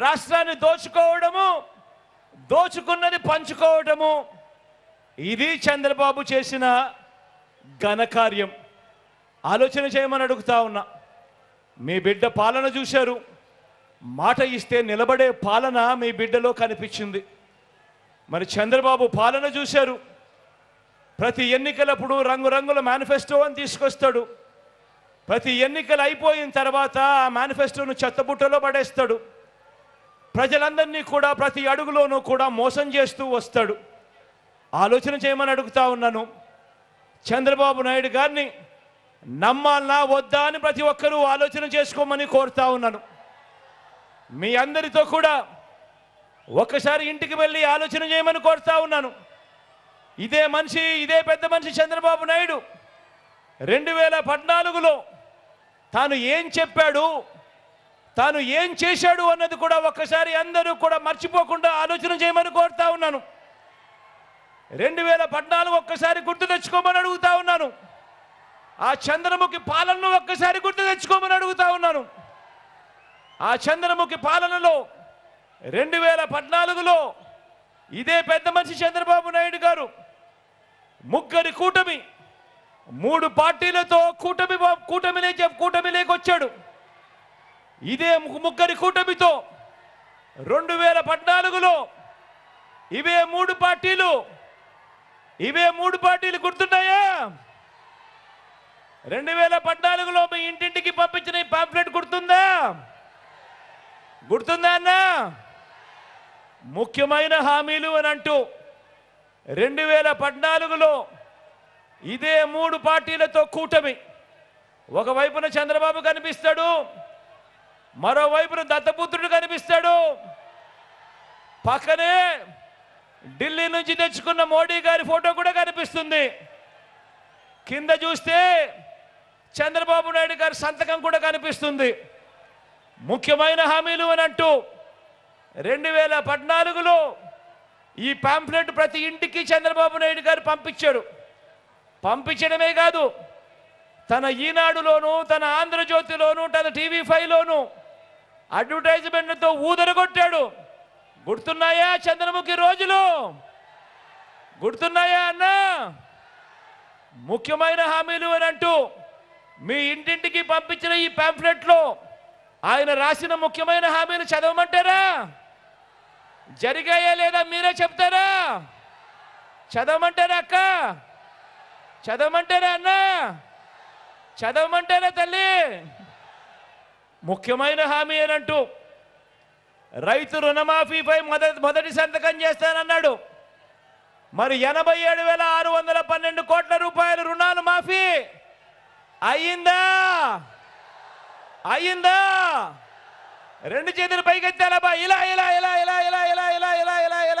రాష్ట్రాన్ని దోచుకోవడము దోచుకున్నది పంచుకోవడము ఇది చంద్రబాబు చేసిన ఘనకార్యం. ఆలోచన చేయమని అడుగుతా ఉన్నా. మీ బిడ్డ పాలన చూశారు. మాట ఇస్తే నిలబడే పాలన మీ బిడ్డలో కనిపించింది. మరి చంద్రబాబు పాలన చూశారు. ప్రతి ఎన్నికలప్పుడు రంగురంగుల మేనిఫెస్టో అని తీసుకొస్తాడు. ప్రతి ఎన్నికలు అయిపోయిన తర్వాత ఆ మేనిఫెస్టోను చెత్తబుట్టలో పడేస్తాడు. ప్రజలందరినీ కూడా ప్రతి అడుగులోనూ కూడా మోసం చేస్తూ వస్తాడు. ఆలోచన చేయమని అడుగుతా ఉన్నాను. చంద్రబాబు నాయుడు గారిని నమ్మాలనా వద్దా అని ప్రతి ఒక్కరూ ఆలోచన చేసుకోమని కోరుతా ఉన్నాను. మీ అందరితో కూడా ఒక్కసారి ఇంటికి వెళ్ళి ఆలోచన చేయమని కోరుతా ఉన్నాను. ఇదే మనిషి ఇదే పెద్ద మనిషి చంద్రబాబు నాయుడు. రెండు వేల పద్నాలుగులో తాను ఏం చెప్పాడు? తాను ఏం చేశాడు అన్నది కూడా ఒక్కసారి అందరూ కూడా మర్చిపోకుండా ఆలోచన చేయమని కోరుతా ఉన్నాను. రెండు వేల పద్నాలుగు ఒక్కసారి గుర్తు తెచ్చుకోమని అడుగుతా ఉన్నాను. ఆ చంద్రముఖి పాలనను ఒక్కసారి గుర్తు తెచ్చుకోమని అడుగుతా ఉన్నాను. ఆ చంద్రముఖి పాలనలో రెండు వేల పద్నాలుగులో ఇదే పెద్ద మనిషి చంద్రబాబు నాయుడు గారు ముగ్గురి కూటమి మూడు పార్టీలతో కూటమి కూటమిలే కూటమి లేకొచ్చాడు వచ్చాడు ఇదే ము- ముగ్గురి కూటమితో రెండు వేల పద్నాలుగులో ఇవే మూడు పార్టీలు ఇవే మూడు పార్టీలు గుర్తున్నాయా? రెండు వేల పద్నాలుగులో మీ ఇంటింటికి పంపించిన ఈ పాంప్లెట్ గుర్తుందా? గుర్తుందా అన్నా? ముఖ్యమైన హామీలు అని అంటూ రెండు వేల పద్నాలుగులో ఇదే మూడు పార్టీలతో కూటమి. ఒకవైపున చంద్రబాబు కనిపిస్తాడు మరోవైపున దత్తపుత్రుడు కనిపిస్తాడు. పక్కనే ఢిల్లీ నుంచి తెచ్చుకున్న మోడీ గారి ఫోటో కూడా కనిపిస్తుంది. కింద చూస్తే చంద్రబాబు నాయుడు గారి సంతకం కూడా కనిపిస్తుంది. ముఖ్యమైన హామీలు అని అంటూ రెండు వేల పద్నాలుగులో ఈ పాంఫ్లెట్ ప్రతి ఇంటికి చంద్రబాబు నాయుడు గారు పంపించాడు పంపించడమే కాదు తన ఈనాడులోను తన ఆంధ్రజ్యోతిలోను తన టీవీ ఫైవ్లోను అడ్వర్టైజ్మెంట్లతో ఊదరగొట్టాడు గుర్తున్నాయా చంద్రముఖి రోజులు? గుర్తున్నాయా అన్నా? ముఖ్యమైన హామీలు అని అంటూ మీ ఇంటింటికి పంపించిన ఈ పాంఫ్లెట్లో ఆయన రాసిన ముఖ్యమైన హామీలు చదవమంటారా? జరిగాయా లేదా మీరే చెప్తారా? చదవమంటారా అక్క? చదవమంటారా అన్న? చదవమంటారా తల్లి? ముఖ్యమైన హామీ అని అంటూ రైతు రుణమాఫీపై మొదటి మొదటి సంతకం చేస్తానన్నాడు మరి ఎనభై ఏడు వేల ఆరు వందల పన్నెండు కోట్ల రూపాయల రుణాలు మాఫీ అయ్యిందా అయ్యిందా రెండు చేతులు పైకెత్తాలబ్బా ఇలా ఇలా ఇలా